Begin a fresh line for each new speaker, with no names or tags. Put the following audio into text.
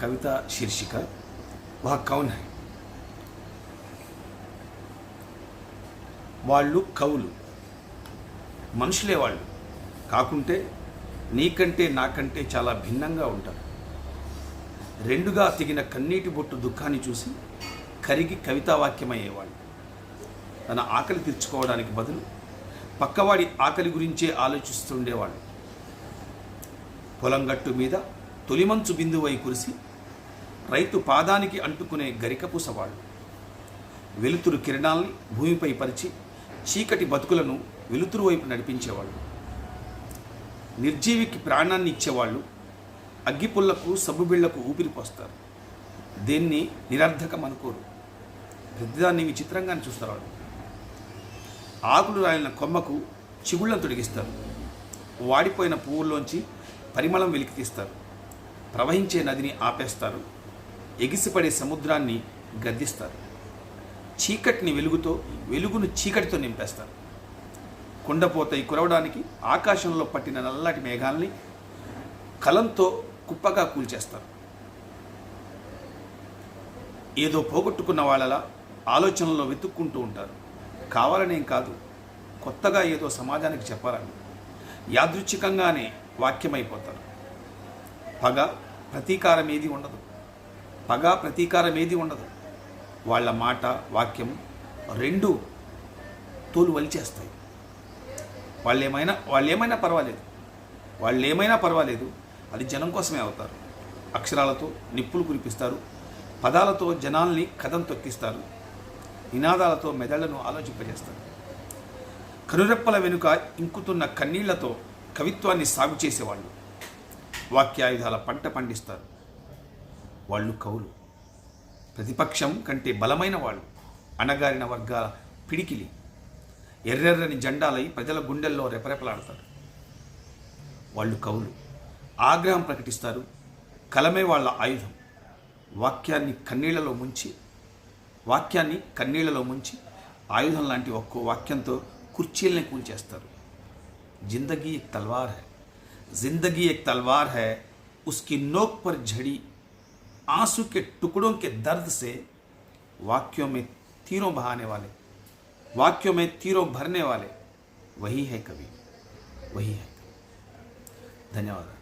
కవిత శీర్షిక वह कौन है వాళ్ళు కవులు. మనుషులే వాళ్ళు. కాకుంటే నీకంటే నాకంటే చాలా భిన్నంగా ఉంటారు. రెండుగా తిగిన కన్నీటి బొట్టు దుఃఖాన్ని చూసి కరిగి కవితావాక్యమయ్యేవాళ్ళు. తన ఆకలి తీర్చుకోవడానికి బదులు పక్కవాడి ఆకలి గురించే ఆలోచిస్తుండేవాళ్ళు. పొలం గట్టు మీద తొలిమంచు బిందువై కురిసి రైతు పాదానికి అంటుకునే గరికపూసవాళ్ళు వెలుతురు కిరణాల్ని భూమిపై పరిచి చీకటి బతుకులను వెలుతురు వైపు నడిపించేవాళ్ళు నిర్జీవికి ప్రాణాన్ని ఇచ్చేవాళ్ళు అగ్గిపుల్లకు సబ్బుబిళ్ళకు ఊపిరిపోస్తారు దేన్ని నిరర్ధకం అనుకోరు. ప్రతిదాన్ని విచిత్రంగానే చూస్తారు వాళ్ళు. ఆకులు రాలిన కొమ్మకు చిగుళ్ళను తొడిగిస్తారు. వాడిపోయిన పువ్వుల్లోంచి పరిమళం వెలికి తీస్తారు ప్రవహించే నదిని ఆపేస్తారు. ఎగిసిపడే సముద్రాన్ని గద్దిస్తారు. చీకటిని వెలుగుతో వెలుగును చీకటితో నింపేస్తారు. కుండపోతయి కురవడానికి ఆకాశంలో పట్టిన నల్లటి మేఘాల్ని కలంతో కుప్పగా కూల్చేస్తారు. ఏదో పోగొట్టుకున్న వాళ్ళలా ఆలోచనలో వెతుక్కుంటూ ఉంటారు. కావాలనేం కాదు కొత్తగా ఏదో సమాజానికి చెప్పాలని. యాదృచ్ఛికంగానే వాక్యమైపోతారు. పగ ప్రతీకారం ఏది ఉండదు. పగ ప్రతీకారం ఏది ఉండదు. వాళ్ళ మాట వాక్యం రెండు తోలు వలిచేస్తాయి. వాళ్ళు ఏమైనా వాళ్ళు ఏమైనా పర్వాలేదు. వాళ్ళు ఏమైనా పర్వాలేదు అది జనం కోసమే అవుతారు. అక్షరాలతో నిప్పులు కురిపిస్తారు. పదాలతో జనాల్ని కథం తొక్కిస్తారు. నినాదాలతో మెదళ్ళను ఆలోచింపజేస్తారు. కనురెప్పల వెనుక ఇంకుతున్న కన్నీళ్ళతో కవిత్వాన్ని సాగు చేసేవాళ్ళు. వాక్యాయుధాల పంట పండిస్తారు. వాళ్ళు కవులు ప్రతిపక్షం కంటే బలమైన వాళ్ళు. అణగారిన వర్గాల పిడికిలి. ఎర్రెర్రని జెండాలై ప్రజల గుండెల్లో రెపరెపలాడతారు. వాళ్ళు కవులు ఆగ్రహం ప్రకటిస్తారు. కలమే వాళ్ళ ఆయుధం. వాక్యాన్ని కన్నీళ్ళలో ముంచి వాక్యాన్ని కన్నీళ్ళలో ముంచి ఆయుధం లాంటి ఒక్కో వాక్యంతో కుర్చీలని కూల్చేస్తారు. జిందగీ తల్వార్ హై. ज़िंदगी एक तलवार है, उसकी नोक पर झड़ी, आँसू के टुकड़ों के दर्द से वाक्यों में तीरों बहाने वाले, वाक्यों में तीरों भरने वाले, वही है कवि, वही है धन्यवाद।